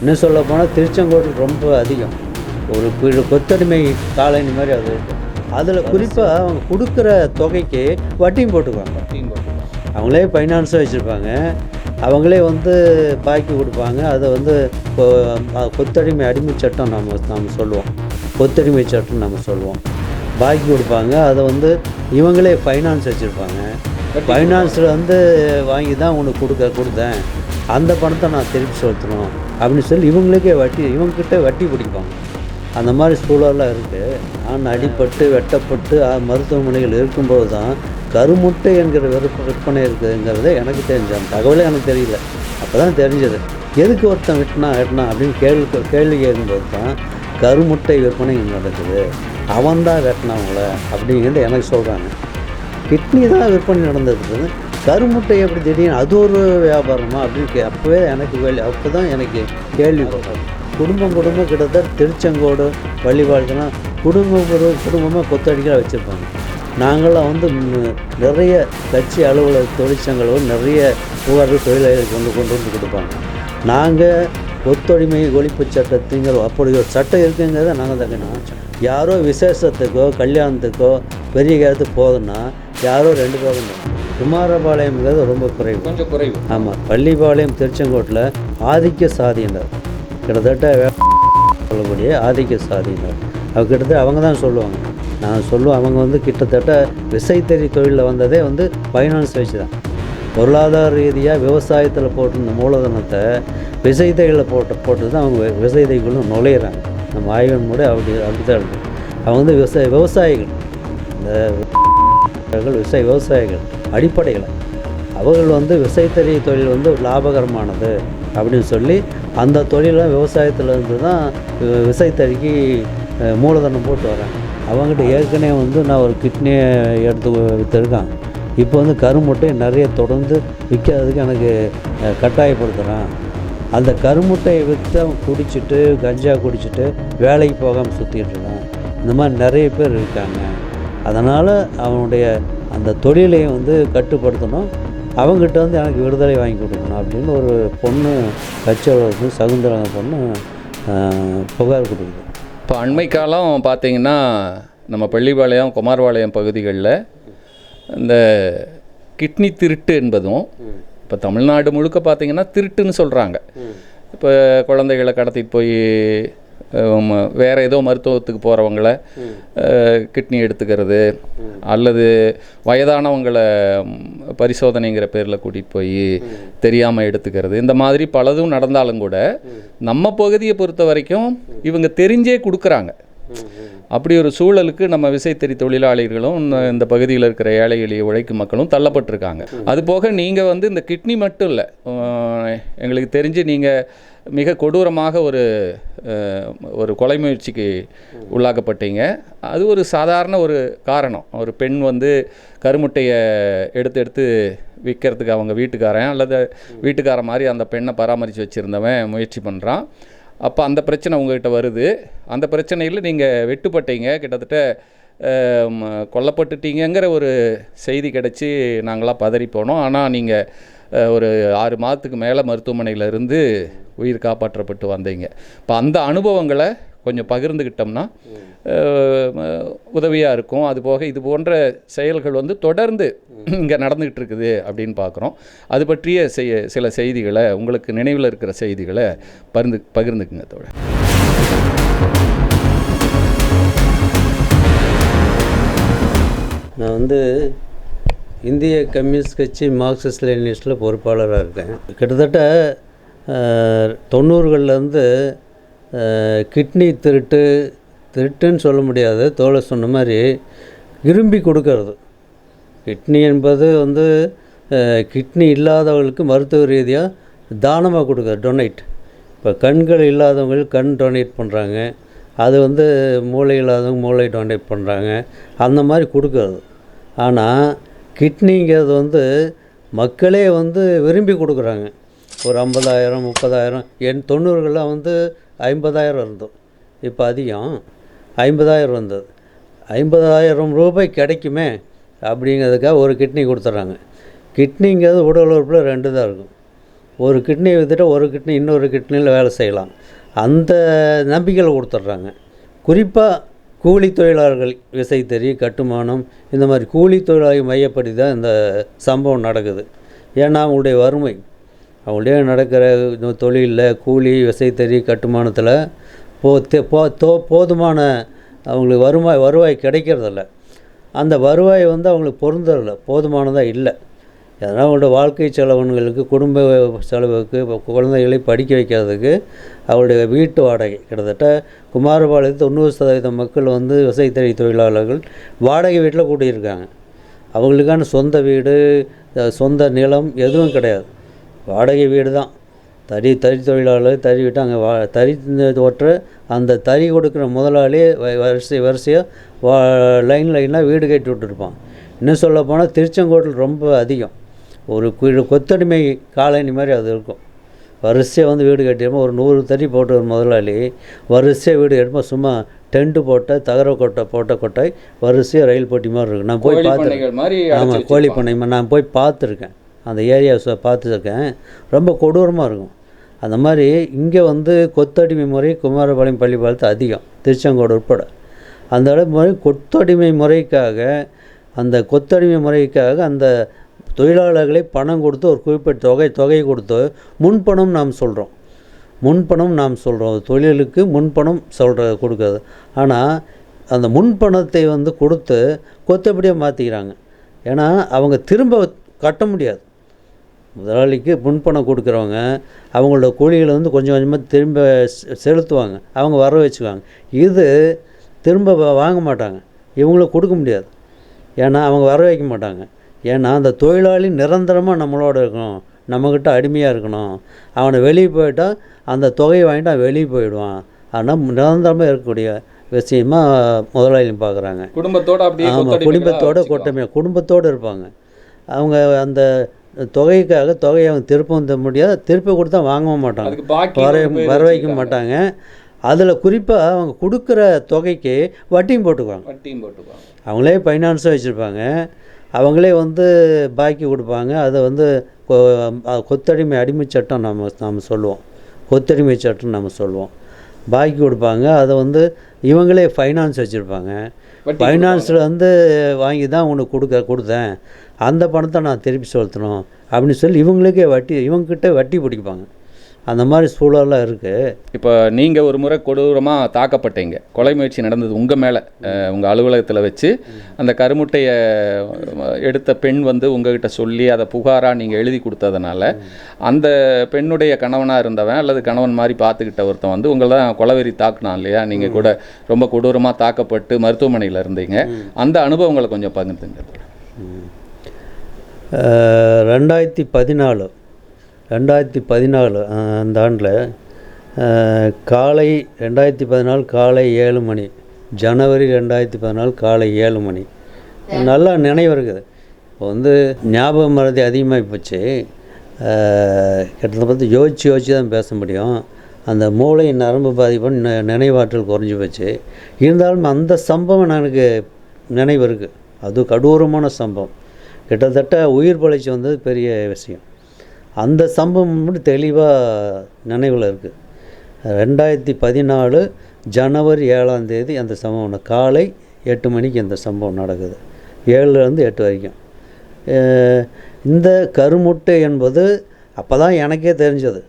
இன்னும் சொல்ல போனால் திருச்செங்கோடு ரொம்ப அதிகம். ஒரு கொத்தடிமை காலனி மாதிரி அது இருக்கும் அதில் குறிப்பாக அவங்க கொடுக்குற தொகைக்கு வட்டியும் போட்டுக்குவாங்க. அவங்களே ஃபைனான்ஸும் வச்சுருப்பாங்க. அவங்களே வந்து பாக்கி கொடுப்பாங்க. அதை வந்து கொத்தடிமை அடிமை சட்டம் நம்ம நம்ம சொல்லுவோம். கொத்தடிமை சட்டம் நம்ம சொல்லுவோம். பாக்கி கொடுப்பாங்க. அதை வந்து இவங்களே ஃபைனான்ஸ் வச்சுருப்பாங்க. ஃபைனான்ஸில் வந்து வாங்கி தான் உனக்கு கொடுக்க கொடுத்தேன். அந்த பணத்தை நான் திருப்பி செலுத்தணும் அப்படின்னு சொல்லி இவங்களுக்கே வட்டி இவங்கக்கிட்ட வட்டி பிடிப்பாங்க அந்த மாதிரி சூழலாம் இருக்குது நான் அடிபட்டு வெட்டப்பட்டு மருத்துவமனைகள் இருக்கும்போது தான் கருமுட்டை என்கிற விற்ப விற்பனை இருக்குதுங்கிறதே எனக்கு தெரிஞ்ச. அந்த தகவலே எனக்கு தெரியல. அப்போ தான் தெரிஞ்சது. எதுக்கு ஒருத்தன் வெட்டினா வெட்டினா அப்படின்னு கேள்வி கேள்வி கேட்கும்போது தான் கருமுட்டை விற்பனை இங்கே நடக்குது. அவன் தான் வெட்டினவங்கள அப்படிங்கிறது எனக்கு சொல்கிறாங்க கிட்னி தான் விற்பனை நடந்தது. கருமுட்டை எப்படி திடீர்னு அது ஒரு வியாபாரமா அப்படின்னு கே அப்போவே எனக்கு கேள்வி. அப்போ தான் எனக்கு கேள்விப்படுறேன் குடும்பம் குடும்பம் கிட்டத்தட்ட திருச்செங்கோடு வழிபாடுலாம் குடும்பம் குடும்பமாக கொத்தடிக்கலாக வச்சுருப்பாங்க. நாங்களாம் வந்து நிறைய கட்சி அலுவலக தொழிற்சங்கங்களும் நிறைய புகார்கள் தொழிலாளர்களுக்கு கொண்டு கொண்டு வந்து கொடுப்பாங்க. நாங்கள் ஒத்துழைமை ஒழிப்பு சட்டத்துங்கிற அப்படி ஒரு சட்டம் இருக்குங்கிறத நாங்கள் தக்கணும் யாரோ விசேஷத்துக்கோ கல்யாணத்துக்கோ பெரிய காலத்துக்கு போகுதுன்னா யாரோ ரெண்டு பேரும் குமாரபாளையம்ங்கிறது ரொம்ப குறைவு. கொஞ்சம் குறைவு. ஆமாம் பள்ளிப்பாளையம் திருச்செங்கோட்டில் ஆதிக்க சாதியினர். கிட்டத்தட்ட சொல்லக்கூடிய ஆதிக்க சாதியினர். அவங்க கிட்டத்தட்ட அவங்க தான் சொல்லுவாங்க. நான் சொல்லுவேன் அவங்க வந்து கிட்டத்தட்ட விசைத்தறி தொழிலில் வந்ததே வந்து ஃபைனான்ஸ் வச்சு தான். பொருளாதார ரீதியாக விவசாயத்தில் போட்டிருந்த மூலதனத்தை விசைத்தறியில் போட்டு போட்டு தான் அவங்க விசைத்தறிக்குள்ள நுழையிறாங்க. நம்ம ஆய்வின் மூட அப்படி அப்படி தான் இருக்குது அவங்க வந்து விவசாய விவசாயிகள். இந்த அவர்கள் விவசாய விவசாயிகள். அடிப்படையில். அவர்கள் வந்து விசைத்தறி தொழில் வந்து லாபகரமானது அப்படின்னு சொல்லி அந்த தொழிலை விவசாயத்துலேருந்து தான் விசைத்தறிக்கு மூலதனம் போட்டு வரேன் அவங்ககிட்ட ஏற்கனவே வந்து நான் ஒரு கிட்னியை எடுத்து விற்றுருக்கேன் இப்போ வந்து கருமுட்டை நிறைய தொடர்ந்து விற்காததுக்கு எனக்கு கட்டாயப்படுத்துகிறேன் அந்த கருமுட்டையை விற்று குடிச்சிட்டு கஞ்சா குடிச்சிட்டு வேலைக்கு போகாமல் சுற்றிட்டு இருக்கான். இந்த மாதிரி நிறைய பேர் இருக்காங்க. அதனால் அவனுடைய அந்த தொழிலை வந்து கட்டுப்படுத்தணும். அவங்ககிட்ட வந்து எனக்கு விடுதலை வாங்கி கொடுக்கணும் அப்படின்னு ஒரு பொண்ணு கட்சியோட சகுந்தரங்க பொண்ணு புகார் கொடுக்குது. இப்போ அண்மை காலம் பார்த்தீங்கன்னா நம்ம பள்ளிப்பாளையம் குமாரபாளையம் பகுதிகளில் இந்த கிட்னி திருட்டு என்பதும் இப்போ தமிழ்நாடு முழுக்க பார்த்தீங்கன்னா திருட்டுன்னு சொல்கிறாங்க இப்போ குழந்தைகளை கடத்திட்டு போய் வேறு ஏதோ மருத்துவத்துக்கு போகிறவங்கள கிட்னி எடுத்துக்கிறது அல்லது வயதானவங்களை பரிசோதனைங்கிற பேரில் கூட்டிகிட்டு போய் தெரியாமல் எடுத்துக்கிறது. இந்த மாதிரி பலதும் நடந்தாலும் கூட நம்ம பகுதியை பொறுத்த வரைக்கும் இவங்க தெரிஞ்சே கொடுக்குறாங்க. அப்படி ஒரு சூழலுக்கு நம்ம விசைத்தறி தொழிலாளிகளும் இந்த பகுதியில் இருக்கிற ஏழை எளிய உழைக்கும் மக்களும் தள்ளப்பட்டிருக்காங்க. அது போக நீங்கள் வந்து இந்த கிட்னி மட்டும் இல்லை எங்களுக்கு தெரிஞ்சு நீங்கள் மிக கொடூரமாக ஒரு ஒரு கொலை முயற்சிக்கு உள்ளாக்கப்பட்டீங்க. அது ஒரு சாதாரண ஒரு காரணம். ஒரு பெண் வந்து கருமுட்டையை எடுத்து எடுத்து விற்கிறதுக்கு அவங்க வீட்டுக்காரன் அல்லது வீட்டுக்காரன் மாதிரி அந்த பெண்ணை பராமரித்து வச்சுருந்தவன் முயற்சி பண்ணுறான் அப்போ அந்த பிரச்சனை உங்ககிட்ட வருது. அந்த பிரச்சனையில் நீங்கள் வெட்டுப்பட்டீங்க. கிட்டத்தட்ட அஹ், கொல்லப்பட்டுட்டீங்கங்கிற ஒரு செய்தி கிடச்சி நாங்களாம் பதறி போனோம். ஆனால் நீங்கள் ஒரு ஆறு மாதத்துக்கு மேலே மருத்துவமனையிலிருந்து உயிர் காப்பாற்றப்பட்டு வந்தீங்க. இப்போ அந்த அனுபவங்களை கொஞ்சம் பகிர்ந்துக்கிட்டோம்னா உதவியாக இருக்கும். அதுபோக இது போன்ற செயல்கள் வந்து தொடர்ந்து இங்கே நடந்துக்கிட்டு இருக்குது அப்படின்னு பார்க்குறோம். அது பற்றிய செய்ய சில செய்திகளை உங்களுக்கு நினைவில் இருக்கிற செய்திகளை பகிர்ந்து பகிர்ந்துக்குங்க தோழர். நான் வந்து இந்திய கம்யூனிஸ்ட் கட்சி மார்க்சிஸ்ட் லெனினிஸ்டில் பொறுப்பாளராக இருக்கேன். கிட்டத்தட்ட தொண்ணூறுகள்லேருந்து கிட்னி திருட்டு திருட்டுன்னு சொல்ல முடியாது. தோலை சொன்ன மாதிரி விரும்பி கொடுக்கறது. கிட்னி என்பது வந்து கிட்னி இல்லாதவர்களுக்கு மருத்துவ ரீதியாக தானமாக கொடுக்குறது டொனேட். இப்போ கண்கள் இல்லாதவங்களுக்கு கண் டொனேட் பண்ணுறாங்க அது வந்து மூளை இல்லாதவங்க மூளை டொனேட் பண்ணுறாங்க அந்த மாதிரி கொடுக்கறது. ஆனால் கிட்னிங்கிறது வந்து மக்களே வந்து விரும்பி கொடுக்குறாங்க. ஒரு ஐம்பதாயிரம் முப்பதாயிரம் என் தொண்ணூறுகள்லாம் வந்து ஐம்பதாயிரம் இருந்தோம் இப்போ அதிகம். ஐம்பதாயிரம் வந்தது ஐம்பதாயிரம் ரூபாய் கிடைக்குமே அப்படிங்கிறதுக்காக ஒரு கிட்னி கொடுத்துட்றாங்க. கிட்னிங்கிறது உடல் உறுப்பில் ரெண்டு தான் இருக்கும். ஒரு கிட்னியை விற்றுட்டு ஒரு கிட்னி இன்னொரு கிட்னியில் வேலை செய்யலாம். அந்த நம்பிக்கையில் கொடுத்துட்றாங்க. குறிப்பாக கூலி தொழிலாளர்கள் விசைத்தறி கட்டுமானம் இந்த மாதிரி கூலி தொழிலாளி மையப்படி தான் இந்த சம்பவம் நடக்குது. ஏன்னா அவங்களுடைய வறுமை. அவங்களுடைய நடக்கிற தொழிலில் கூலி விசைத்தறி கட்டுமானத்தில் போ போ தோ போதுமான அவங்களுக்கு வருமாய் வருவாய் கிடைக்கிறதில்ல. அந்த வருவாய் வந்து அவங்களுக்கு பொருந்ததில்ல போதுமானதாக இல்லை. அதனால் அவங்களோட வாழ்க்கை செலவுகளுக்கு குடும்ப செலவுக்கு இப்போ குழந்தைகளை படிக்க வைக்கிறதுக்கு அவருடைய வீட்டு வாடகை. கிட்டத்தட்ட குமாரபாளையத்தில் தொண்ணூறு சதவீதம் மக்கள் வந்து விவசாயத்தறி தொழிலாளர்கள் வாடகை வீட்டில் கூட்டியிருக்காங்க. அவங்களுக்கான சொந்த வீடு சொந்த நிலம் எதுவும் கிடையாது. வாடகை வீடு தான். தறி தறி தொழிலாளர் தறி விட்டு அங்கே வா தறி ஓட்டுற அந்த தறி கொடுக்குற முதலாளி வ- வரிசை வரிசையாக வா லைன் லைனாக வீடு கட்டி விட்டுருப்பான். இன்னும் சொல்ல போனால் திருச்செங்கோட்டில் ரொம்ப அதிகம். ஒரு கு- கொத்தடிமை காலனி மாதிரி அது இருக்கும். வரிசையாக வந்து வீடு கட்டியிருப்போம். ஒரு நூறு தறி போட்ட ஒரு முதலாளி வரிசையாக வீடு கட்டிப்போம் சும்மா டென்ட்டு போட்ட தகர கொட்டை போட்ட கொட்டை வரிசையாக ரயில் போட்டி மாதிரி இருக்கும். நான் போய் கோழி பார்த்துருக்கேன். ஆமாம் கோழி பண்ணை நான் போய் பார்த்துருக்கேன். அந்த ஏரியாவை பார்த்துருக்கேன். ரொம்ப கொடூரமாக இருக்கும். அந்த மாதிரி இங்கே வந்து கொத்தடிமை முறை குமாரபாளையம் பள்ளிப்பாளையத்து அதிகம் திருச்செங்கோடு உட்பட. அந்த முறை கொத்தடிமை முறைக்காக அந்த கொத்தடிமை முறைக்காக அந்த தொழிலாளர்களை பணம் கொடுத்து ஒரு குறிப்பிட்ட தொகை தொகை கொடுத்து முன்பணம் நாம் சொல்கிறோம் முன்பணம் நாம் சொல்கிறோம் தொழிலுக்கு முன்பணம் சொல்கிற கொடுக்குறது. ஆனால் அந்த முன்பணத்தை வந்து கொடுத்து கொத்தபடியாக மாற்றிக்கிறாங்க ஏன்னா அவங்க திரும்ப கட்ட முடியாது. முதலாளிக்கு முன்பணம் கொடுக்குறவங்க அவங்களோட கூலிகளை வந்து கொஞ்சம் கொஞ்சமாக திரும்ப செ- செலுத்துவாங்க. அவங்க வர வச்சுக்குவாங்க. இது திரும்ப வாங்க மாட்டாங்க. இவங்களுக்கு கொடுக்க முடியாது. ஏன்னா அவங்க வர வைக்க மாட்டாங்க. ஏன்னா அந்த தொழிலாளி நிரந்தரமாக நம்மளோட இருக்கணும். நம்மக்கிட்ட அடிமையாக இருக்கணும். அவனை வெளியே போயிட்டால் அந்த தொகையை வாங்கிட்டு அவன் வெளியே போயிடுவான். ஆனால் நிரந்தரமாக இருக்கக்கூடிய விஷயமா முதலாளி பார்க்குறாங்க குடும்பத்தோட அப்படியே ஆமாம் குடும்பத்தோட. கூட்டமே குடும்பத்தோடு இருப்பாங்க. அவங்க அந்த தொகைக்காக தொகையை அவங்க திருப்பவும் தர முடியாது திருப்பி கொடுத்தா வாங்கவும் மாட்டாங்க. வர வர வைக்க. மாட்டாங்க. அதில் குறிப்பாக அவங்க கொடுக்குற தொகைக்கு வட்டியும் போட்டுக்குவாங்க. வட்டியும் போட்டுக்குவாங்க. அவங்களே ஃபைனான்ஸும் வச்சுருப்பாங்க. அவங்களே வந்து பாக்கி கொடுப்பாங்க. அதை வந்து கொத்தடிமை அடிமை சட்டம் நம்ம நாம் சொல்லுவோம். கொத்தடிமை சட்டம் நம்ம சொல்லுவோம். பாக்கி கொடுப்பாங்க. அதை வந்து இவங்களே ஃபைனான்ஸ் வச்சுருப்பாங்க. ஃபைனான்ஸில் வந்து வாங்கி தான் உனக்கு கொடுக்க கொடுத்தேன். அந்த பணத்தை நான் திருப்பி செலுத்தணும் அப்படின்னு சொல்லி இவங்களுக்கே வட்டி இவங்ககிட்ட வட்டி பிடிப்பாங்க. அந்த மாதிரி சூழலாம் இருக்குது இப்போ நீங்கள் ஒரு முறை கொடூரமாக தாக்கப்பட்டீங்க. கொலை முயற்சி நடந்தது உங்கள் மேலே உங்கள் அலுவலகத்தில் வச்சு அந்த கருமுட்டையை எடுத்த பெண் வந்து உங்ககிட்ட சொல்லி அதை புகாராக நீங்கள் எழுதி கொடுத்ததுனால அந்த பெண்ணுடைய கணவனாக இருந்தவன் அல்லது கணவன் மாதிரி பார்த்துக்கிட்ட ஒருத்தன் வந்து உங்களை தான் கொலவெறி தாக்குனான் இல்லையா? நீங்கள் கூட ரொம்ப கொடூரமாக தாக்கப்பட்டு மருத்துவமனையில் இருந்தீங்க. அந்த அனுபவங்களை கொஞ்சம் பகிர்ந்துங்க. ரெண்டாயிரத்தி பதினாலு ரெண்டாயிரத்தி பதினாலு அந்த ஆண்டில் காலை ரெண்டாயிரத்தி பதினாலு காலை ஏழு மணி ஜனவரி ரெண்டாயிரத்தி பதினாலு காலை ஏழு மணி. நல்லா நினைவு இருக்குது. இப்போ வந்து ஞாபக மறதி அதிகமாகி போச்சு. கிட்டத்தட்ட பார்த்து யோசிச்சு யோசிச்சு தான் பேச முடியும். அந்த மூளை நரம்பு பாதிப்பு நினைவாற்றல் குறைஞ்சி போச்சு. இருந்தாலும் அந்த சம்பவம் எனக்கு நினைவு இருக்குது. அது கடூரமான சம்பவம். கிட்டத்தட்ட உயிர் பழைச்சி வந்தது பெரிய விஷயம். அந்த சம்பவம் மட்டும் தெளிவாக நினைவில் இருக்குது ரெண்டாயிரத்தி பதினாலு ஜனவரி ஏழாம் தேதி அந்த சம்பவம் காலை எட்டு மணிக்கு இந்த சம்பவம் நடக்குது. ஏழுலேருந்து எட்டு வரைக்கும். இந்த கருமுட்டை என்பது அப்போ தான் எனக்கே தெரிஞ்சது.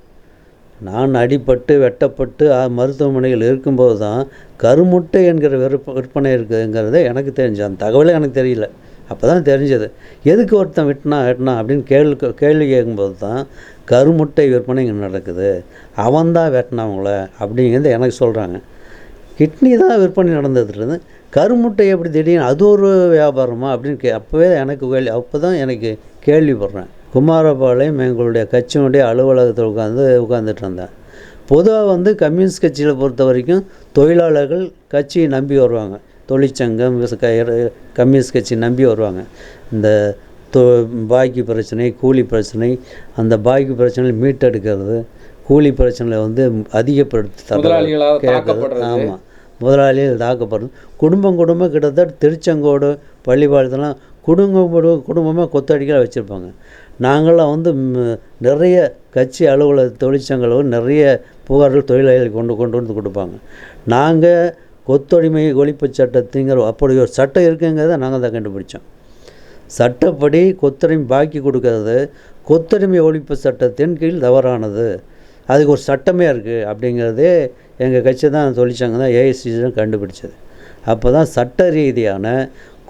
நான் அடிபட்டு வெட்டப்பட்டு மருத்துவமனையில் இருக்கும்போது தான் கருமுட்டை என்கிற விற்ப விற்பனை இருக்குதுங்கிறது எனக்கு தெரிஞ்சு அந்த தகவலே எனக்கு தெரியல. அப்போ தான் தெரிஞ்சது. எதுக்கு ஒருத்தன் வெட்டினா வெட்டினா அப்படின்னு கேள்வி கேள்வி கேட்கும்போது தான் கருமுட்டை விற்பனை இங்கே நடக்குது. அவன் தான் வெட்டினவங்கள அப்படிங்கிறது எனக்கு சொல்கிறாங்க கிட்னி தான் விற்பனை நடந்ததுலேருந்து கருமுட்டை எப்படி திடீர்னு அது ஒரு வியாபாரமா அப்படின்னு கே அப்போவே எனக்கு கேள்வி அப்போ தான் எனக்கு கேள்விப்படுறேன் குமாரபாளையம் எங்களுடைய கட்சியினுடைய அலுவலகத்தில் உட்காந்து உட்காந்துட்டு இருந்தேன். பொதுவாக வந்து கம்யூனிஸ்ட் கட்சியில் பொறுத்த வரைக்கும் தொழிலாளர்கள் கட்சியை நம்பி வருவாங்க. தொழிற்சங்கம் கம்யூனிஸ்ட் கட்சி நம்பி வருவாங்க. இந்த தொ பாக்கி பிரச்சனை கூலி பிரச்சனை அந்த பாக்கி பிரச்சனை மீட்டெடுக்கிறது கூலி பிரச்சனையை வந்து அதிகப்படுத்தி. ஆமாம் முதலாளிகள் தாக்கப்படுறது. குடும்பம் குடும்பம் கிட்டத்தட்ட திருச்செங்கோடு பள்ளிப்பாளையத்தெல்லாம் குடும்பம் குடும்பமாக கொத்தடிக்கலாக வச்சுருப்பாங்க. நாங்களாம் வந்து நிறைய கட்சி அலுவலக தொழிற்சங்கங்களும் நிறைய புகார்கள் தொழிலாளிகள் கொண்டு கொண்டு வந்து கொடுப்பாங்க. நாங்கள் கொத்தொடிமை ஒழிப்பு சட்டத்துங்கிற அப்படி ஒரு சட்டம் இருக்குங்கிறத நாங்கள் தான் கண்டுபிடிச்சோம். சட்டப்படி கொத்தடிமை பாக்கி கொடுக்கறது கொத்தடிமை ஒழிப்பு சட்டத்தின் கீழ் தவறானது. அதுக்கு ஒரு சட்டமே இருக்குது அப்படிங்கிறதே எங்கள் கட்சி தான் தொழிற்சங்க தான் ஏஐசி கண்டுபிடிச்சது அப்போ தான் சட்ட ரீதியான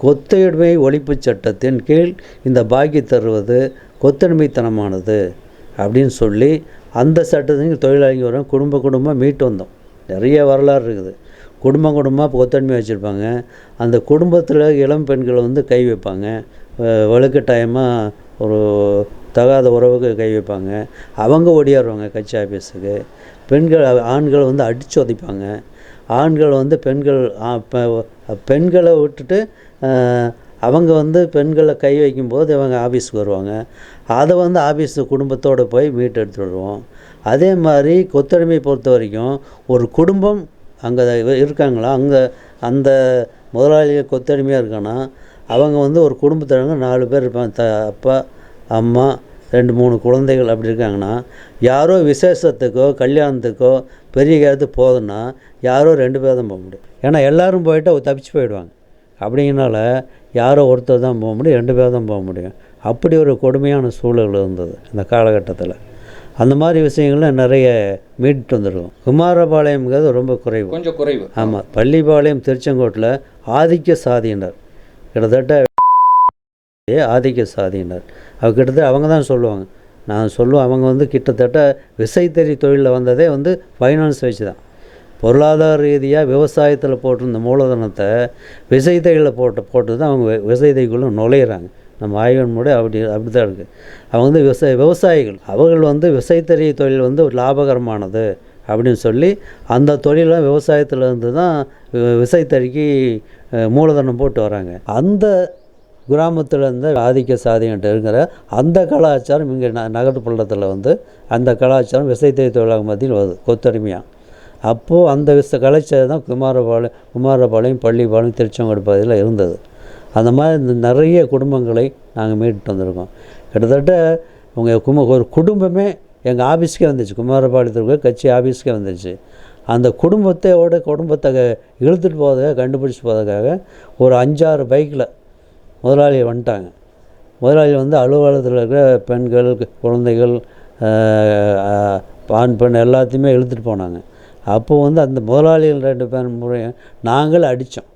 கொத்தடிமை ஒழிப்பு சட்டத்தின் கீழ் இந்த பாக்கி தருவது கொத்தடிமைத்தனமானது அப்படின்னு சொல்லி அந்த சட்டத்தின் தொழிலாளிங்க வரும் குடும்ப குடும்பம் மீட்டு வந்தோம். நிறைய வரலாறு இருக்குது. குடும்பம் குடும்பமாக கொத்தடிமை வச்சுருப்பாங்க. அந்த குடும்பத்தில் இளம் பெண்கள் வந்து கை வைப்பாங்க. வலுக்கட்டாயமாக ஒரு தகாத உறவுக்கு கை வைப்பாங்க. அவங்க ஓடியாருவாங்க கட்சி ஆஃபீஸுக்கு பெண்கள் ஆண்களை வந்து அடித்து உதைப்பாங்க. ஆண்கள் வந்து பெண்கள் பெண்களை விட்டுட்டு அவங்க வந்து பெண்களை கை வைக்கும்போது இவங்க ஆஃபீஸுக்கு வருவாங்க. அதை வந்து ஆஃபீஸு குடும்பத்தோடு போய் மீட்டு எடுத்துகிட்டு வருவோம். அதே மாதிரி கொத்தடிமை பொறுத்த வரைக்கும் ஒரு குடும்பம் அங்கே இருக்காங்களா? அங்கே அந்த முதலாளிகள் கொத்தடிமையாக இருக்கானா? அவங்க வந்து ஒரு குடும்பத்தினங்க நாலு பேர் இருப்பாங்க. த அப்பா அம்மா ரெண்டு மூணு குழந்தைகள் அப்படி இருக்காங்கன்னா யாரோ விசேஷத்துக்கோ கல்யாணத்துக்கோ பெரிய காலத்துக்கு போகுதுன்னா யாரோ ரெண்டு பேர் தான் போக முடியும். ஏன்னா எல்லோரும் போயிட்டு அவங்க தப்பிச்சு போயிடுவாங்க. அப்படிங்கனால யாரோ ஒருத்தர் தான் போக முடியும் ரெண்டு பேர் தான் போக முடியும். அப்படி ஒரு கொடுமையான சூழல் இருந்தது இந்த காலகட்டத்தில். அந்த மாதிரி விஷயங்கள்லாம் நிறைய மீட்டு வந்திருக்கும். குமாரபாளையம்ங்கிறது ரொம்ப குறைவு. கொஞ்சம் குறைவு. ஆமாம் பள்ளிப்பாளையம் திருச்செங்கோட்டில் ஆதிக்க சாதியினர். கிட்டத்தட்ட ஆதிக்க சாதியினர். அவங்க கிட்டத்தட்ட அவங்க தான் சொல்லுவாங்க. நான் சொல்லுவேன் அவங்க வந்து கிட்டத்தட்ட விசைத்தறி தொழிலில் வந்ததே வந்து ஃபைனான்ஸ் வச்சு தான். பொருளாதார ரீதியாக விவசாயத்தில் போட்டிருந்த மூலதனத்தை விசைத்தறியில் போட்டு போட்டு தான் அவங்க வி- விசைத்தறிக்குள்ளே நுழையிறாங்க. நம்ம ஆய்வின் முடி அப்படி அப்படி தான் இருக்குது அவங்க வந்து விவசாய விவசாயிகள். அவர்கள் வந்து விசைத்தறி தொழில் வந்து ஒரு லாபகரமானது அப்படின்னு சொல்லி அந்த தொழிலாம் விவசாயத்தில் இருந்து தான் வி- விசைத்தறிக்கு மூலதனம் போட்டு வராங்க. அந்த கிராமத்தில் இருந்த ஆதிக்க சாதிகிட்ட இருக்கிற அந்த கலாச்சாரம் இங்கே ந நகர் வந்து அந்த கலாச்சாரம் விசைத்தறி தொழிலாக மத்தியில் வருது கொத்தடிமையாக அப்போது அந்த விச கலாச்சாரம் தான் குமாரபாளையம் குமாரபாளையம் பள்ளிப்பாளையம் திருச்செங்கோடு பகுதியில் இருந்தது. அந்த மாதிரி இந்த நிறைய குடும்பங்களை நாங்கள் மீட்டு வந்திருக்கோம். கிட்டத்தட்ட உங்கள் கும ஒரு குடும்பமே எங்கள் ஆஃபீஸ்க்கே வந்துச்சு. குமாரபாளையத்தில் கட்சி ஆஃபீஸ்க்கே வந்துச்சு. அந்த குடும்பத்தையோட குடும்பத்தை இழுத்துட்டு போவதுக்காக கண்டுபிடிச்சி போவதுக்காக ஒரு அஞ்சாறு பைக்கில் முதலாளி வந்துட்டாங்க. முதலாளி வந்து அலுவலகத்தில் இருக்கிற பெண்கள் குழந்தைகள் ஆண் பெண் எல்லாத்தையுமே இழுத்துட்டு போனாங்க. அப்போது வந்து அந்த முதலாளிகள் ரெண்டு பேர் முறையும் நாங்கள் அடித்தோம்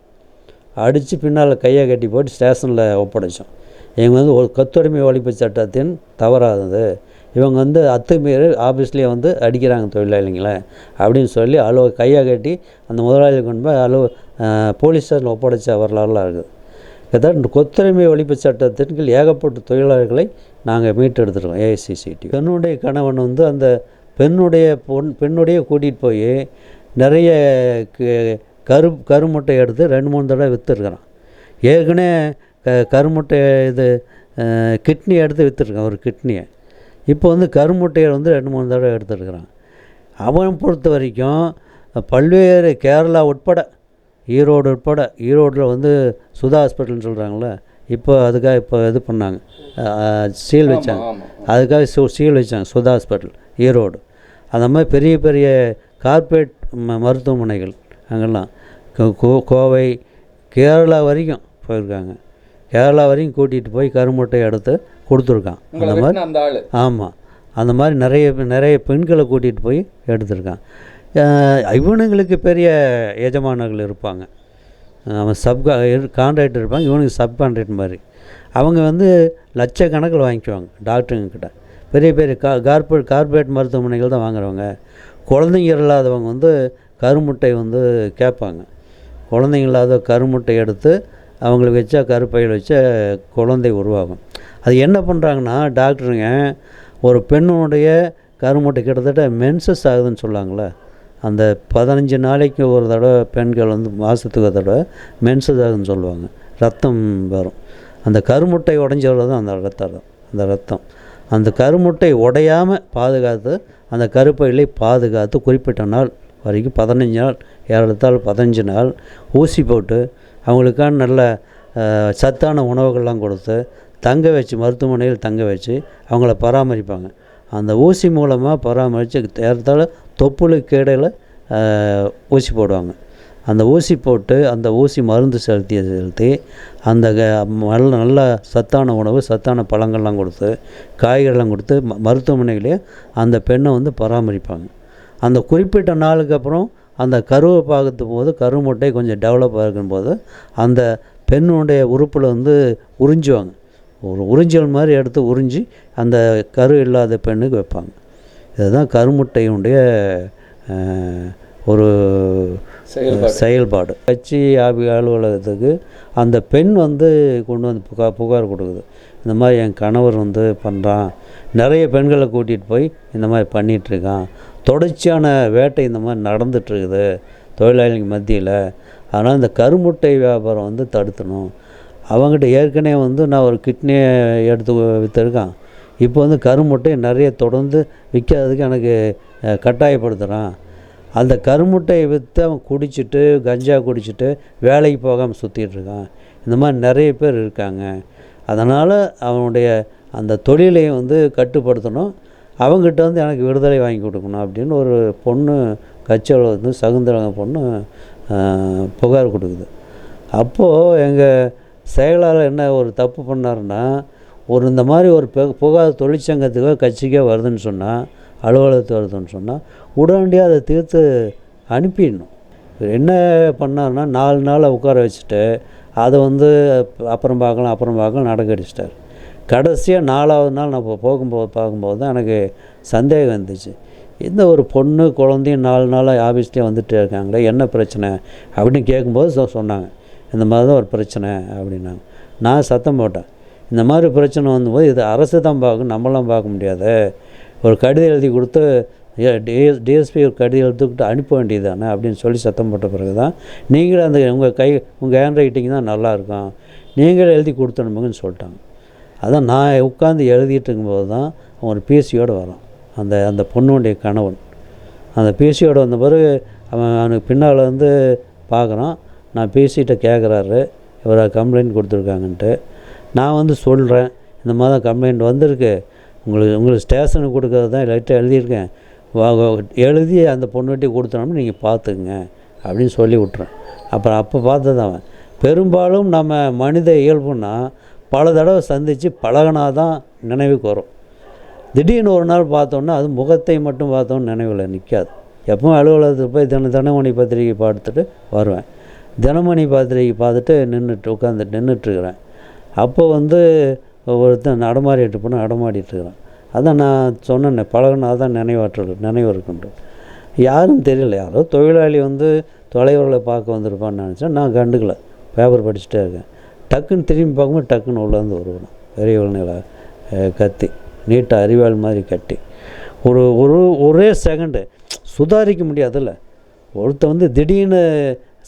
அடித்து பின்னால் கையை கட்டி போட்டு ஸ்டேஷனில் ஒப்படைச்சோம். இவங்க வந்து ஒரு கத்துரிமை ஒழிப்பு சட்டத்தின் தவறாதது இவங்க வந்து அத்துமீறி ஆஃபீஸ்லேயே வந்து அடிக்கிறாங்க தொழிலாளிங்களை அப்படின்னு சொல்லி அலுவ கையை கட்டி அந்த முதலாளி கொண்டு போய் அலுவ போலீஸ் ஸ்டேஷனில் ஒப்படைச்ச வரலாறுலாம் இருக்குது. கிட்டத்தட்ட கொத்துரிமை ஒழிப்பு சட்டத்தின் கீழ் ஏகப்பட்ட தொழிலாளர்களை நாங்கள் மீட்டெடுத்துருக்கோம் ஏஐசிசிடி பெண்ணுடைய கணவன் வந்து அந்த பெண்ணுடைய பொன் பெண்ணுடைய கூட்டிகிட்டு போய் நிறைய க- கரு கருமுட்டை எடுத்து ரெண்டு மூணு தடவை விற்றுருக்குறான் ஏற்கனவே க கருமுட்டை இது கிட்னி எடுத்து விற்றுருக்கான் ஒரு கிட்னியை. இப்போ வந்து கருமுட்டையை வந்து ரெண்டு மூணு தடவை எடுத்துருக்குறான். அவன் பொறுத்த வரைக்கும் பல்வேறு கேரளா உட்பட ஈரோடு உட்பட ஈரோட்டில் வந்து சுதா ஹாஸ்பிட்டல்னு சொல்கிறாங்களே இப்போ அதுக்காக இப்போ இது பண்ணாங்க. சீல் வச்சாங்க. அதுக்காக சு சீல் வச்சாங்க சுதா ஹாஸ்பிட்டல் ஈரோடு. அந்த மாதிரி பெரிய பெரிய கார்ப்பரேட் ம மருத்துவமனைகள். அங்கெல்லாம். கோ- கோவை கேரளா வரைக்கும் போயிருக்காங்க. கேரளா வரைக்கும் கூட்டிகிட்டு போய் கருமுட்டை எடுத்து கொடுத்துருக்கான். அந்த மாதிரி ஆமாம் அந்த மாதிரி நிறைய நிறைய பெண்களை கூட்டிகிட்டு போய் எடுத்திருக்கான். இவனுங்களுக்கு பெரிய எஜமானர்கள் இருப்பாங்க. அவன் சப் கான்ட்ராக்டர் இருப்பாங்க. இவனுக்கு சப் கான்ட்ராக்ட் மாதிரி. அவங்க வந்து லட்சக்கணக்கில் வாங்கிக்குவாங்க டாக்டருங்க கிட்ட. பெரிய பெரிய கா கார்பரேட் கார்பரேட் மருத்துவமனைகள் தான் வாங்குறவங்க. குழந்தைங்க இல்லாதவங்க வந்து கருமுட்டை வந்து கேட்பாங்க. குழந்தைங்க இல்லாத கருமுட்டை எடுத்து அவங்களுக்கு வச்சா கருப்பையில் வச்சா குழந்தை உருவாகும். அது என்ன பண்ணுறாங்கன்னா டாக்டருங்க ஒரு பெண்ணுடைய கருமுட்டை கிட்டத்தட்ட மென்சஸ் ஆகுதுன்னு சொல்லுவாங்களே அந்த பதினஞ்சு நாளைக்கு ஒரு தடவை பெண்கள் வந்து மாதத்துக்கு ஒரு தடவை மென்சஸ் ஆகுதுன்னு சொல்லுவாங்க. ரத்தம் வரும். அந்த கருமுட்டை உடஞ்சவரை தான் அந்த ரத்தம் அந்த ரத்தம். அந்த கருமுட்டை உடையாமல் பாதுகாத்து அந்த கருப்பையிலை பாதுகாத்து குறிப்பிட்ட நாள் வரைக்கும் பதினஞ்சு நாள் ஏறத்தால் பதினஞ்சு நாள் ஊசி போட்டு அவங்களுக்கான நல்ல சத்தான உணவுகள்லாம் கொடுத்து தங்க வச்சு மருத்துவமனையில் தங்க வச்சு அவங்கள பராமரிப்பாங்க. அந்த ஊசி மூலமாக பராமரித்து ஏறத்தாழ தொப்புளுக்கு இடையில் ஊசி போடுவாங்க. அந்த ஊசி போட்டு அந்த ஊசி மருந்து செலுத்தி செலுத்தி அந்த க- நல்ல நல்ல சத்தான உணவு சத்தான பழங்கள்லாம் கொடுத்து காய்கறிலாம் கொடுத்து ம- மருத்துவமனையிலே அந்த பெண்ணை வந்து பராமரிப்பாங்க. அந்த குறிப்பிட்ட நாளுக்கு அப்புறம் அந்த கருவை பார்க்கும் போது கரு முட்டை கொஞ்சம் டெவலப் ஆகும்போது அந்த பெண்ணுடைய உறுப்பில் வந்து உறிஞ்சுவாங்க. ஒரு உறிஞ்சல் மாதிரி எடுத்து உறிஞ்சி அந்த கரு இல்லாத பெண்ணுக்கு வைப்பாங்க. இதுதான் கருமுட்டையினுடைய ஒரு செயல்பாடு. கட்சி ஆபி அலுவலகத்துக்கு அந்த பெண் வந்து கொண்டு வந்து புகார் புகார் கொடுக்குது. இந்த மாதிரி என் கணவர் வந்து பண்ணுறான் நிறைய பெண்களை கூட்டிகிட்டு போய் இந்த மாதிரி பண்ணிகிட்ருக்கான் தொடர்ச்சியான வேட்டை இந்த மாதிரி நடந்துகிட்ருக்குது தொழிலாளிகள் மத்தியில். அதனால் இந்த கருமுட்டை வியாபாரம் வந்து தடுத்தணும். அவங்ககிட்ட ஏற்கனவே வந்து நான் ஒரு கிட்னியை எடுத்து விற்றுருக்கான் இப்போ வந்து கருமுட்டையை நிறைய தொடர்ந்து விற்காததுக்கு எனக்கு கட்டாயப்படுத்துகிறான் அந்த கருமுட்டையை விற்று அவன் குடிச்சிட்டு கஞ்சா குடிச்சிட்டு வேலைக்கு போகாமல் சுற்றிட்டு இருக்கான் இந்த மாதிரி நிறைய பேர் இருக்காங்க. அதனால் அவனுடைய அந்த தொழிலை வந்து கட்டுப்படுத்தணும். அவங்ககிட்ட வந்து எனக்கு விடுதலை வாங்கி கொடுக்கணும் அப்படின்னு ஒரு பொண்ணு கட்சியில் வந்து சகுந்தரங்க பொண்ணு புகார் கொடுக்குது. அப்போது எங்கள் செயலாளர் என்ன ஒரு தப்பு பண்ணாருன்னா ஒரு இந்த மாதிரி ஒரு பெ- புகார் தொழிற்சங்கத்துக்கோ கட்சிக்கோ வருதுன்னு சொன்னால் அலுவலகத்துக்கு வருதுன்னு சொன்னால் உடனடியாக அதை தீர்த்து அனுப்பிடணும். என்ன பண்ணாருன்னா நாலு நாளை உட்கார வச்சுட்டு அதை வந்து அப்புறம் பார்க்கலாம் அப்புறம் பார்க்கலாம் நடக்கடிச்சிட்டார். கடைசியாக நாலாவது நாள் நான் இப்போ போகும்போது பார்க்கும்போது தான் எனக்கு சந்தேகம் வந்துச்சு. இந்த ஒரு பொண்ணு குழந்தையும் நாலு நாளாக ஆஃபீஸ்லேயே வந்துகிட்டே இருக்காங்களே என்ன பிரச்சனை? அப்படின்னு கேட்கும்போது சொன்னாங்க. இந்த மாதிரி தான் ஒரு பிரச்சனை அப்படின்னாங்க. நான் சத்தம் போட்டேன். இந்த மாதிரி பிரச்சனை வந்தபோது இது அரசு தான் பார்க்கும் நம்மளாம் பார்க்க முடியாது. ஒரு கடிதம் எழுதி கொடுத்து டிஎஸ் டிஎஸ்பி ஒரு கடிதம் எழுத்துக்கிட்டு அனுப்ப வேண்டியது தானே அப்படின்னு சொல்லி சத்தம் போட்ட பிறகு தான் நீங்களே அந்த உங்கள் கை உங்கள் ஹேண்ட் ரைட்டிங் தான் நல்லாயிருக்கும் நீங்களே எழுதி கொடுத்தனுமுங்கன்னு சொல்லிட்டாங்க. அதான் நான் உட்காந்து எழுதிட்டு இருக்கும்போது தான் அவன் ஒரு பிஎஸ்சியோடு வரான். அந்த அந்த பொண்ணுடைய கணவன். அந்த பிஎஸ்சியோடு வந்த பிறகு அவன் அவனுக்கு பின்னால் வந்து பார்க்குறான். நான் பிஎஸ்சிகிட்ட கேட்குறாரு இவர் கம்ப்ளைண்ட் கொடுத்துருக்காங்கன்ட்டு. நான் வந்து சொல்கிறேன் இந்த மாதிரி தான் கம்ப்ளைண்ட் வந்திருக்கு. உங்களுக்கு உங்களுக்கு ஸ்டேஷனுக்கு கொடுக்கறது தான் லைட்டாக எழுதியிருக்கேன். எழுதி அந்த பொண்ணுகிட்டே கொடுத்தனோம்னு நீங்கள் பார்த்துக்குங்க அப்படின்னு சொல்லி விட்றேன் அப்புறம் அப்போ பார்த்தது அவன். பெரும்பாலும் நம்ம மனித இயல்புன்னா பல தடவை சந்தித்து பழகினா தான் நினைவுக்கு வரும். திடீர்னு ஒரு நாள் பார்த்தோன்னா அது முகத்தை மட்டும் பார்த்தோன்னு நினைவில் நிற்காது எப்பவும் அலுவலகத்துக்கு போய் தின தினமணி பத்திரிகை பார்த்துட்டு வருவேன். தினமணி பத்திரிகை பார்த்துட்டு நின்றுட்டு உட்காந்து நின்றுட்டுருக்குறேன் அப்போ வந்து ஒருத்தன் நடமாடிட்டு போனால் நடமாடிட்டு இருக்கிறான். அதான் நான் சொன்னேன் பழகினா தான் நினைவாற்றல் நினைவு இருக்குன்ட்டு. யாரும் தெரியல. யாரோ தொழிலாளி வந்து தொலைவர்களை பார்க்க வந்திருப்பான்னு நினச்சேன். நான் கண்டுக்கல. பேப்பர் படிச்சுட்டே இருக்கேன். டக்குன்னு திரும்பி பார்க்கும்போது டக்குன்னு உள்ளேருந்து வருவணும். பெரிய உள்ள கத்தி. நீட்டாக அறிவாள் மாதிரி கட்டி. ஒரு ஒரு ஒரே செகண்டு சுதாரிக்க முடியாதுல்ல. ஒருத்தன் வந்து திடீர்னு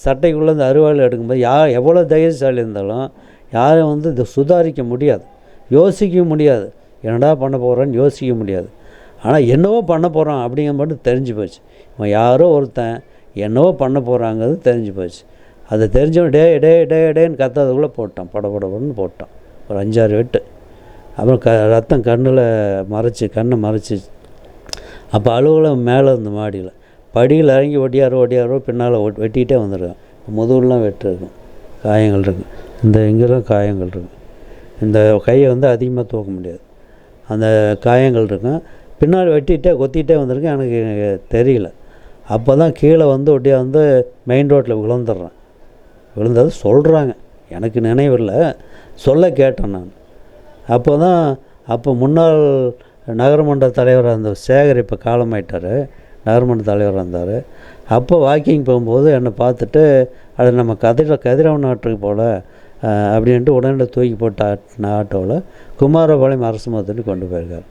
சட்டைக்குள்ளே அந்த அருவாள் எடுக்கும்போது யார் எவ்வளோ தைரியசாலி இருந்தாலும் யாரும் வந்து இதை சுதாரிக்க முடியாது. யோசிக்க முடியாது. என்னடா பண்ண போகிறேன்னு யோசிக்க முடியாது. ஆனால் என்னவோ பண்ண போகிறான் அப்படிங்கிற மட்டும் தெரிஞ்சு போச்சு. இவன் யாரோ ஒருத்தன் என்னவோ பண்ண போகிறாங்கிறது தெரிஞ்சு போச்சு. அதை தெரிஞ்சவன் டே டே டே டேன்னு கத்தாதக்குள்ளே போட்டான். பட போட்டான். ஒரு அஞ்சாறு வெட்டு. அப்புறம் க ரத்தம் கண்ணில் மறைச்சி கண்ணை மறைச்சி. அப்போ அலுவலகம் மேலே இருந்த மாடியில். படியில் இறங்கி ஒட்டியாரோ ஒட்டியாரோ பின்னால் ஒட் வெட்டிகிட்டே வந்துருக்கான். முதுகுலாம் வெட்டு இருக்கும் காயங்கள் இருக்கும் இந்த இங்கெல்லாம் காயங்கள் இருக்கும் இந்த கையை வந்து அதிகமாக தூக்க முடியாது. அந்த காயங்கள் இருக்கும் பின்னால் வெட்டிகிட்டே கொத்திட்டே வந்திருக்கேன். எனக்கு தெரியல. அப்போ தான் கீழே வந்து ஒட்டியாக வந்து மெயின் ரோட்டில் விழுந்துடுறேன். விழுந்தது சொல்கிறாங்க எனக்கு நினைவில்லை. சொல்ல கேட்டேன் நான். அப்போ தான் அப்போ முன்னாள் நகரமன்ற தலைவராக இருந்த சேகர் இப்போ காலமாயிட்டார். நகரமன்ற தலைவராக இருந்தார். அப்போ வாக்கிங் போகும்போது என்னை பார்த்துட்டு அது நம்ம கதிர கதிரவன் நாட்டுக்கு போல் அப்படின்ட்டு உடனே தூக்கி போட்ட ஆட்- ஆட்டோவில் குமாரபாளையம் அரசு மருத்துவமனைக்கு கொண்டு போயிருக்கார்.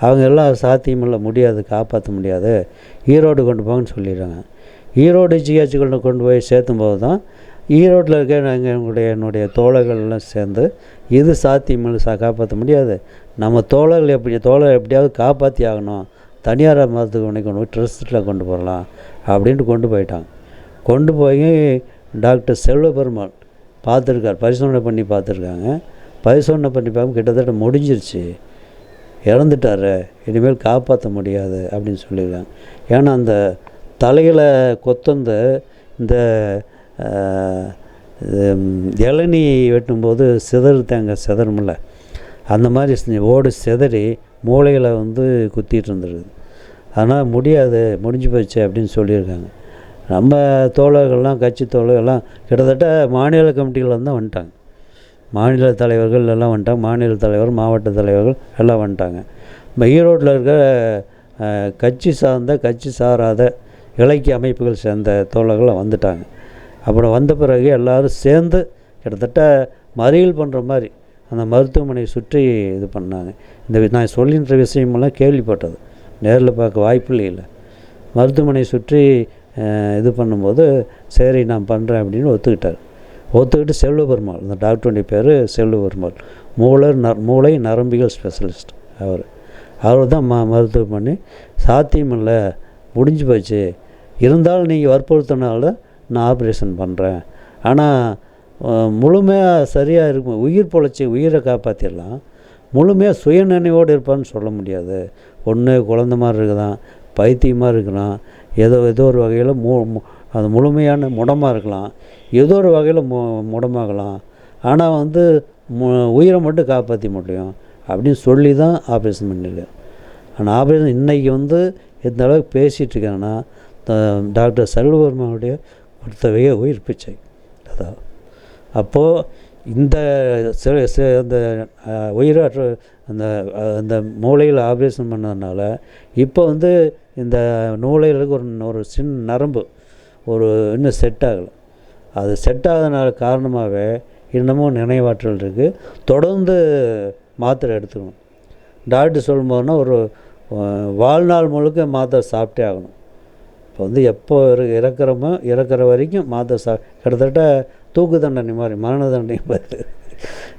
அவங்க எல்லாம் சாத்தியமில்லை முடியாது காப்பாற்ற முடியாது. ஈரோடு கொண்டு போங்கன்னு சொல்லிடுறாங்க. ஈரோடு ஜிஹெச் கொண்டு கொண்டு போய் சேர்த்தும் போது தான் ஈரோட்டில் இருக்க நாங்கள் எங்களுடைய என்னுடைய தோழர்கள்லாம் சேர்ந்து இது சாத்தியமில்லை சா காப்பாற்ற முடியாது. நம்ம தோழர்கள் எப்படி தோழர் எப்படியாவது காப்பாற்றி ஆகணும். தனியார் மருத்துவமனை கொண்டு போய் ட்ரஸ்ட்டில் கொண்டு போகலாம் அப்படின்ட்டு கொண்டு போயிட்டாங்க. கொண்டு போய் டாக்டர் செல்வபெருமாள் பார்த்துருக்கார் பரிசோதனை பண்ணி பார்த்துருக்காங்க. பரிசோதனை பண்ணி பார்க்கும் கிட்டத்தட்ட முடிஞ்சிருச்சு. இறந்துட்டார் இனிமேல் காப்பாற்ற முடியாது அப்படின்னு சொல்லியிருக்காங்க. ஏன்னா அந்த தலையில் கொத்தந்த இந்த இளநீ வெட்டும்போது சிதறு தேங்காய் சிதறுமில்ல அந்த மாதிரி செஞ்சு- ஓடு சிதறி மூளையில் வந்து குத்திட்டு இருந்துருது. ஆனால் முடியாது முடிஞ்சு போச்சு அப்படின்னு சொல்லியிருக்காங்க. நம்ம தோழர்கள்லாம் கட்சி தோழர்கள்லாம் கிட்டத்தட்ட மாநில கமிட்டிகள் தான் வந்துட்டாங்க. மாநில தலைவர்கள் எல்லாம் வந்துட்டாங்க மாநில தலைவர் மாவட்ட தலைவர்கள் எல்லாம் வந்துட்டாங்க. இப்போ ஈரோட்டில் இருக்க கட்சி சார்ந்த கட்சி சாராத இலக்கிய அமைப்புகள் சேர்ந்த தோழர்கள்லாம் வந்துட்டாங்க. அப்புறம் வந்த பிறகு எல்லோரும் சேர்ந்து கிட்டத்தட்ட மறியல் பண்ணுற மாதிரி அந்த மருத்துவமனையை சுற்றி இது பண்ணாங்க. இந்த வி- நான் சொல்லின்ற விஷயமெல்லாம் கேள்விப்பட்டது. நேரில் பார்க்க வாய்ப்பு இல்லை. மருத்துவமனையை சுற்றி இது பண்ணும்போது சரி நான் பண்ணுறேன் அப்படின்னு ஒத்துக்கிட்டார். ஒத்துக்கிட்டு செல்வபெருமாள் இந்த டாக்டருடைய பேர் செல்வபெருமாள் மூளை ந மூளை நரம்பியல் ஸ்பெஷலிஸ்ட் அவர். அவர் தான் ம மருத்துவம் பண்ணி சாத்தியமில்லை முடிஞ்சு போச்சு. இருந்தாலும் நீங்கள் வற்புறுத்தினால நான் ஆப்ரேஷன் பண்ணுறேன் ஆனால் முழுமையாக சரியாக இருக்கும். உயிர் பொழைச்சி உயிரை காப்பாற்றிடலாம் முழுமையாக சுயநினைவோடு இருப்பான்னு சொல்ல முடியாது. ஒன்று குழந்த மாதிரி இருக்குதான் பைத்தியமாக இருக்கலாம் ஏதோ ஏதோ ஒரு வகையில் மு மு- அது முழுமையான முடமாக இருக்கலாம். ஏதோ ஒரு வகையில் மு முடமாகலாம். ஆனால் வந்து மு உயிரை மட்டும் காப்பாற்றி முடியும். அப்படின்னு சொல்லி தான் ஆப்ரேஷன் பண்ணியிருக்கேன் ஆனால் ஆப்ரேஷன் இன்றைக்கி வந்து இந்த அளவுக்கு பேசிகிட்டு இருக்கேன்னா டாக்டர் செல்வவர்மாவுடைய கொடுத்தவையே உயிர் பிச்சை. அதான். அப்போது இந்த சில அந்த அஹ், உயிராற்று அந்த அந்த மூளையில் ஆப்ரேஷன் பண்ணதுனால இப்போ வந்து இந்த மூளைகளுக்கு ஒரு ஒரு சின்ன நரம்பு ஒரு இன்னும் செட் ஆகலை. அது செட் ஆகாதனால காரணமாகவே இன்னமும் நினைவாற்றல் இருக்குது தொடர்ந்து மாத்திரை எடுத்துக்கணும். டாக்டர் சொல்லும்போதுனா ஒரு வாழ்நாள் முழுக்க மாத்திரை சாப்பிட்டே ஆகணும். இப்போ வந்து எப்போ இரு இறக்குறோமோ இறக்குற வரைக்கும் மாத்திரை சா கிட்டத்தட்ட தூக்கு தண்டனை மாதிரி மரண தண்டனை மாதிரி.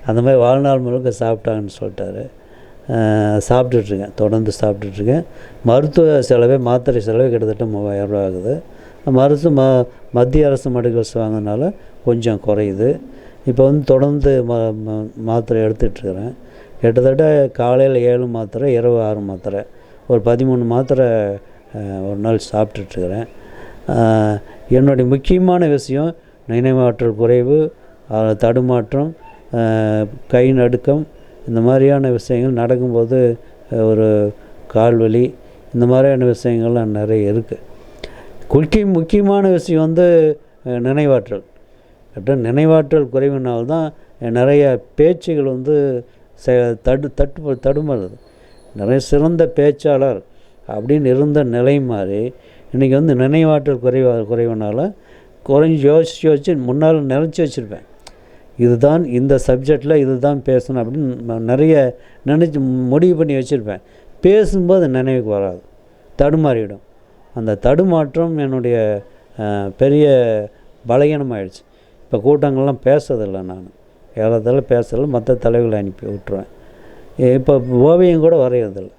அந்த மாதிரி வாழ்நாள் முழுக்க சாப்பிட்டாங்கன்னு சொல்லிட்டாரு. சாப்பிட்டுட்ருக்கேன் தொடர்ந்து சாப்பிட்டுட்ருக்கேன். மருத்துவ செலவே மாத்திரை செலவே கிட்டத்தட்ட மூவாயிரம் ரூபா ஆகுது. மருத்துவ ம மத்திய அரசு மெடிக்கல்ஸ் வாங்கினால கொஞ்சம் குறையுது. இப்போ வந்து தொடர்ந்து ம மாத்திரை எடுத்துகிட்ருக்குறேன் கிட்டத்தட்ட காலையில் ஏழு மாத்திரை இரவு ஆறு மாத்திரை. ஒரு பதிமூணு மாத்திரை ஒரு நாள் சாப்பிட்டுட்ருக்கிறேன். என்னுடைய முக்கியமான விஷயம் நினைவாற்றல் குறைவு தடுமாற்றம் கை நடுக்கம் இந்த மாதிரியான விஷயங்கள் நடக்கும்போது ஒரு கால் வலி இந்த மாதிரியான விஷயங்கள்லாம் நிறைய இருக்குது முக்கிய முக்கியமான விஷயம் வந்து நினைவாற்றல். கரெக்டாக நினைவாற்றல் குறைவினால்தான் நிறைய பேச்சுகள் வந்து செ தடு தட்டு தடுமாறுது. நிறைய சிறந்த பேச்சாளர் அப்படின்னு இருந்த நிலை மாதிரி இன்றைக்கி வந்து நினைவாற்றல் குறைவா குறைவுனால குறைஞ்சி யோசிச்சு யோசிச்சு முன்னால் நினச்சி வச்சுருப்பேன். இதுதான் இந்த சப்ஜெக்டில் இதுதான் பேசணும் அப்படின்னு நிறைய நினச்சி முடிவு பண்ணி வச்சுருப்பேன். பேசும்போது நினைவுக்கு வராது. தடுமாறிவிடும் அந்த தடுமாற்றம் என்னுடைய பெரிய பலகீனமாயிடுச்சு. இப்போ கூட்டங்கள்லாம் பேசுறதில்லை நான். ஏழத்தில் பேசுறதில்ல மற்ற தலைவர்களை அனுப்பி விட்டுருவேன். இப்போ ஓவியம் கூட வரைகிறதில்ல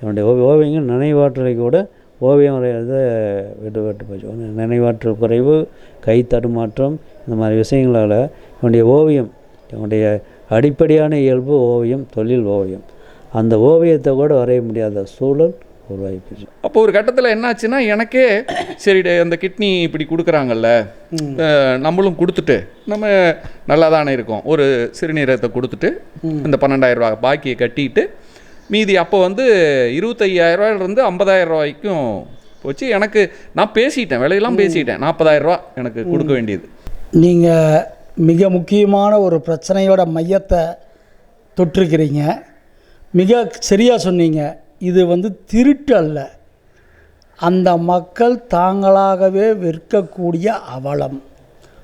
என்னுடைய ஓவி ஓவியங்கள் நினைவாற்றலை கூட ஓவியம் வரைகிறத விட்டு விட்டு போச்சு. நினைவாற்றல் குறைவு கை தடுமாற்றம் இந்த மாதிரி விஷயங்களால் என்னுடைய ஓவியம் என்னுடைய அடிப்படையான இயல்பு ஓவியம் தொழில் ஓவியம் அந்த ஓவியத்தை கூட வரைய முடியாத சூழல் உருவாகி போச்சு அப்போ ஒரு கட்டத்தில் என்னாச்சுன்னா எனக்கே சரி டே, அந்த கிட்னி இப்படி கொடுக்குறாங்கல்ல நம்மளும் கொடுத்துட்டு நம்ம நல்லா தானே இருக்கோம். ஒரு சிறுநீரகத்தை கொடுத்துட்டு இந்த பன்னெண்டாயிரம் ரூபாய் பாக்கியை கட்டிட்டு மீதி அப்போ வந்து இருபத்தையாயிரம் ரூபாயிலிருந்து ஐம்பதாயிரம் ரூபாய்க்கும் போச்சு. எனக்கு நான் பேசிட்டேன் விலையெல்லாம் பேசிட்டேன். நாற்பதாயிரம் ரூபா எனக்கு கொடுக்க வேண்டியது. நீங்கள் மிக முக்கியமான ஒரு பிரச்சனையோட மையத்தை தொட்டிருக்கிறீங்க. மிக சரியாக சொன்னீங்க. இது வந்து திருட்டு அல்ல. அந்த மக்கள் தாங்களாகவே விற்கக்கூடிய அவலம்.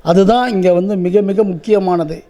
அதுதான் இங்கே வந்து மிக மிக முக்கியமானது.